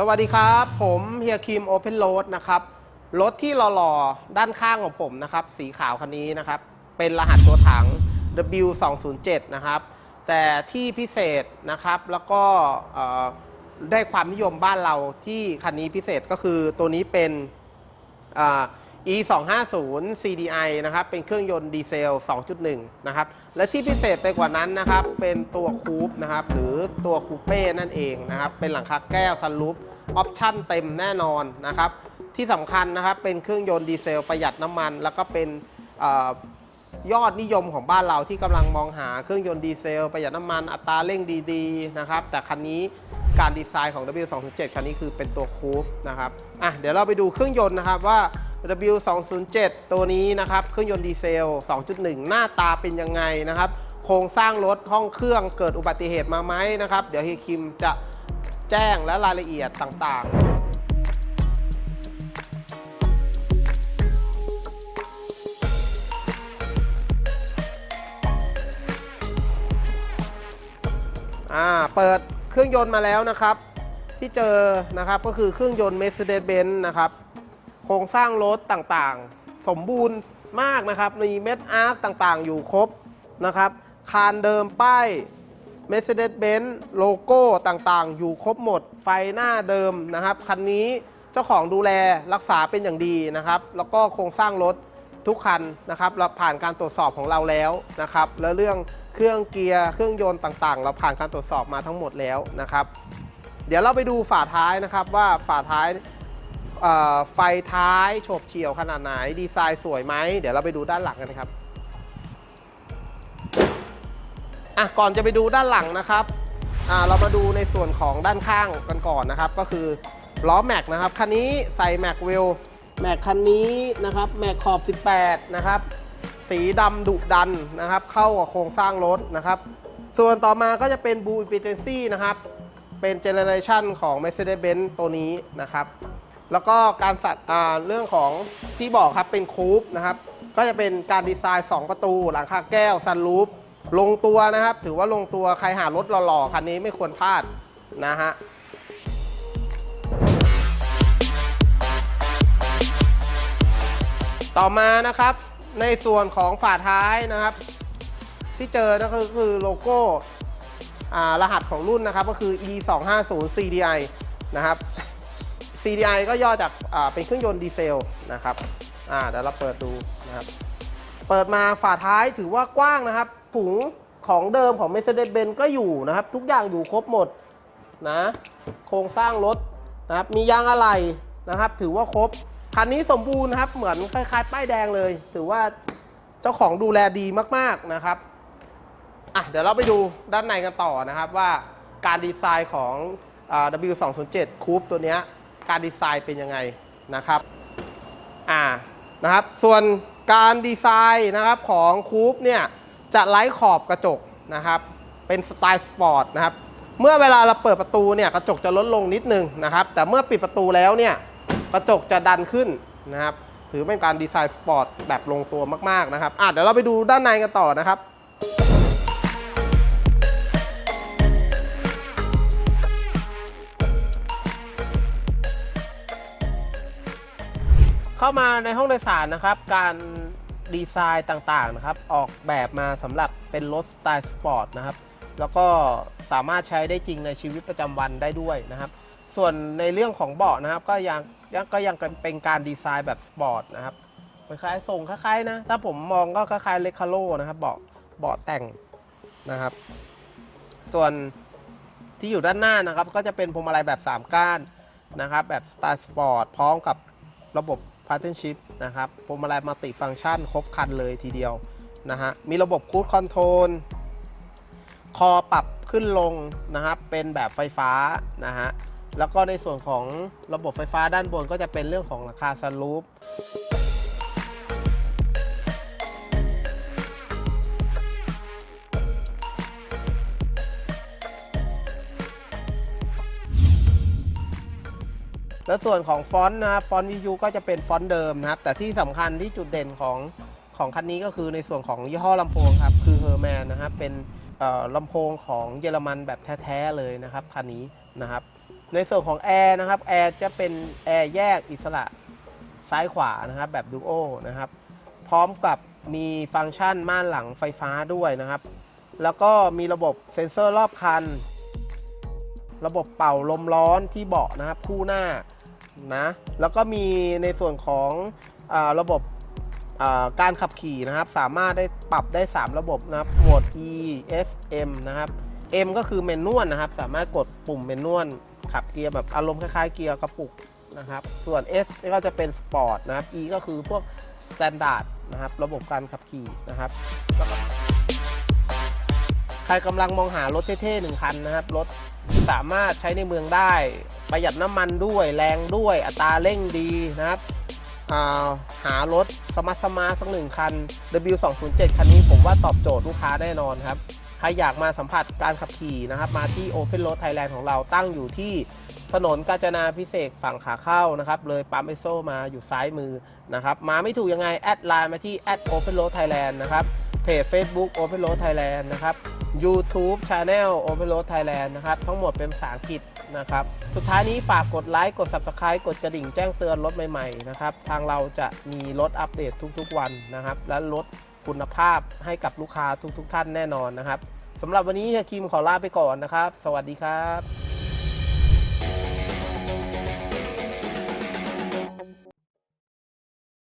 สวัสดีครับ ผมเฮียคิมโอเพนโรดนะครับ รถที่หล่อๆ ด้านข้างของผมนะครับ สีขาวคันนี้นะครับ เป็นรหัสตัวถัง W207 นะครับ แต่ที่พิเศษนะครับ แล้วก็ได้ความนิยมบ้านเราที่คันนี้พิเศษก็คือตัวนี้เป็น e 2 5 0 CDI นะครับ เป็นเครื่องยนต์ดีเซล 2.1 นะครับ และที่พิเศษไปกว่านั้นนะครับ เป็นตัวคูปนะครับ หรือตัวคูเป้นั่นเองนะครับ เป็นหลังคาแก้วซันรูฟออปชั่นเต็มแน่นอนนะครับ ที่สำคัญนะครับ เป็นเครื่องยนต์ดีเซลประหยัดน้ำมัน แล้วก็เป็นอยอดนิยมของบ้านเราที่กำลังมองหาเครื่องยนต์ดีเซล ประหยัดน้ำมันอัตราเร่งดีๆนะครับ แต่คันนี้การดีไซน์ของ W207 คันนี้คือเป็นตัวคูปนะครับอะเดี๋ยวเราไปดูเครื่องยนต์นะครับว่า W207 ตัวนี้นะครับเครื่องยนต์ดีเซล 2.1 หน้าตาเป็นยังไงนะครับ โครงสร้างรถห้องเครื่องเกิดอุบัติเหตุมาไหมนะครับ เดี๋ยวเฮียคิมจะแจ้งและรายละเอียดต่างๆอ่าเปิดเครื่องยนต์มาแล้วนะครับ ที่เจอนะครับก็คือเครื่องยนต์ Mercedes-Benz นะครับ โครงสร้างรถต่างๆ สมบูรณ์มากนะครับ มีเม็ดอาร์คต่างๆ อยู่ครบนะครับ คานเดิมป้าย Mercedes-Benz โลโก้ต่างๆ อยู่ครบหมด ไฟหน้าเดิมนะครับ คันนี้เจ้าของดูแลรักษาเป็นอย่างดีนะครับ แล้วก็โครงสร้างรถทุกคันนะครับ เราผ่านการตรวจสอบของเราแล้วนะครับ แล้วเรื่องเครื่องเกียร์ เครื่องยนต์ต่างๆ เราผ่านการตรวจสอบมาทั้งหมดแล้วนะครับ เดี๋ยวเราไปดูฝาท้ายนะครับว่าฝาท้าย ไฟท้ายโฉบเฉี่ยวขนาดไหน ดีไซน์สวยไหม เดี๋ยวเราไปดูด้านหลังกันนะครับอะก่อนจะไปดูด้านหลังนะครับอ่าเรามาดูในส่วนของด้านข้างกันก่อนนะครับ ก็คือล้อแม็กนะครับคันนี้ใส่แม็กเวลแม็กคันนี้นะครับแม็กขอบ 18 นะครับ สีดำดุดันนะครับ เข้ากับโครงสร้างรถนะครับ ส่วนต่อมาก็จะเป็น Blue Efficiency นะครับ เป็นเจเนอเรชันของ Mercedes-Benz ตัวนี้นะครับ แล้วก็การสัตว์เรื่องของที่บอกครับเป็นคูปนะครับ ก็จะเป็นการดีไซน์ 2 ประตู หลังคาแก้วซันรูฟลงตัวนะครับ ถือว่าลงตัวใครหารถหล่อๆคันนี้ไม่ควรพลาดนะฮะต่อมานะครับในส่วนของฝาท้ายนะครับ ที่เจอนะก็คือโลโก้รหัสของรุ่นนะครับก็คือ e 2 5 0 CDI นะครับ CDI ก็ย่อจากเป็นเครื่องยนต์ดีเซลนะครับเดี๋ยวเราเปิดดูนะครับ เปิดมาฝาท้ายถือว่ากว้างนะครับถุงของเดิมของ Mercedes-Benz ก็อยู่นะครับ ทุกอย่างอยู่ครบหมดนะโครงสร้างรถนะครับมียางอะไหล่นะครับ ถือว่าครบ คันนี้สมบูรณ์นะครับ เหมือนคล้ายๆ ป้ายแดงเลย ถือว่าเจ้าของดูแลดีมากๆนะครับอะเดี๋ยวเราไปดูด้านในกันต่อนะครับว่าการดีไซน์ของอ W207 Coupe ตัวเนี้ย การดีไซน์เป็นยังไงนะครับอ่านะครับ ส่วนการดีไซน์นะครับของคูปเนี่ยจะไร้ขอบกระจกนะครับเป็นสไตล์สปอร์ตนะครับเมื่อเวลาเราเปิดประตูเนี่ยกระจกจะลดลงนิดนึงนะครับ แต่เมื่อปิดประตูแล้วเนี่ยกระจกจะดันขึ้นนะครับถือเป็นการดีไซน์สปอร์ตแบบลงตัวมากๆนะครับอะเดี๋ยวเราไปดูด้านในกันต่อนะครับ เข้ามาในห้องโดยสารนะครับ การดีไซน์ต่างๆนะครับ ออกแบบมาสำหรับเป็นรถสไตล์สปอร์ตนะครับ แล้วก็สามารถใช้ได้จริงในชีวิตประจำวันได้ด้วยนะครับ ส่วนในเรื่องของเบาะนะครับ ก็ยังยังก็ยังเป็นการดีไซน์แบบสปอร์ตนะครับคล้ายๆทรงคล้ายๆนะ ถ้าผมมองก็คล้ายๆเลคาโลนะครับเบาะเบาะแต่งนะครับ ส่วนที่อยู่ด้านหน้านะครับ ก็จะเป็นพวงมาลัยแบบ 3 ก้านนะครับ แบบสไตล์สปอร์ตพร้อมกับระบบ p a r t n s h i p นะครับพวงมาลัยมัลติฟังชันครบคันเลยทีเดียวนะฮะมีระบบคู i คอนโทรลคอปรับขึ้นลงนะครับ เป็นแบบไฟฟ้านะฮะแล้วก็ในส่วนของระบบไฟฟ้าด้านบนก็จะเป็นเรื่องของราคาสลูป และส่วนของฟอนต์นะครับฟอนต์วิวก็จะเป็นฟอนต์เดิมนะครับ แต่ที่สำคัญที่จุดเด่นของของคันนี้ก็คือในส่วนของยี่ห้อลำโพงครับ คือเฮอร์แมนนะครับ เป็นลำโพงของเยอรมันแบบแท้ๆเลยนะครับคันนี้นะครับ ในส่วนของแอร์นะครับแอร์จะเป็นแอร์แยกอิสระซ้ายขวานะครับแบบดูโอนะครับ พร้อมกับมีฟังก์ชันม่านหลังไฟฟ้าด้วยนะครับ แล้วก็มีระบบเซ็นเซอร์รอบคัน ระบบเป่าลมร้อนที่เบาะนะครับ คู่หน้า นะแล้วก็มีในส่วนของอาระบบการขับขี่นะครับ สามารถได้ปรับได้ 3 ระบบนะครับโหมด E S M นะครับ M ก็คือเมนนวลนะครับ สามารถกดปุ่มเมนนวลขับเกียร์แบบอารมณ์คล้ายๆเกียร์กระปุกนะครับ ส่วน S ก็จะเป็นสปอร์ตนะครับ E ก็คือพวกสแตนดาร์ดนะครับ ระบบการขับขี่นะครับแล้วก็ ครกำลังมองหารถเท่ๆหนึ่งคันนะครับ รถสามารถใช้ในเมืองได้ ประหยัดน้ำมันด้วยแรงด้วยอัตราเร่งดีนะครับาหารถสมาร์ทสมาร์ทสักหนึ่งคัน W207 คันนี้ผมว่าตอบโจทย์ลูกค้าแน่นอนครับ ใครอยากมาสัมผัสการขับขี่นะครับ มาที่ Open Road Thailand ของเราตั้งอยู่ที่ถนนกาญจนาพิเศษฝั่งขาเข้านะครับ เลยปั๊มเอโซมาอยู่ซ้ายมือนะครับ มาไม่ถูกยังไง แอดไลน์มาที่ Open Road Thailand นะครับเพจ Facebook Open Road Thailand นะครับ YouTube Channel Open Road Thailand นะครับ ทั้งหมดเป็นภาษาอังกฤษนะครับ สุดท้ายนี้ฝากกดไลค์ กด Subscribe กดกระดิ่งแจ้งเตือนรถใหม่ ๆ นะครับ ทางเราจะมีรถอัปเดตทุกๆวันนะครับ และลดคุณภาพให้กับลูกค้าทุกๆ ท่านแน่นอนนะครับสำหรับวันนี้เฮียคิมขอลาไปก่อนนะครับ สวัสดีครับ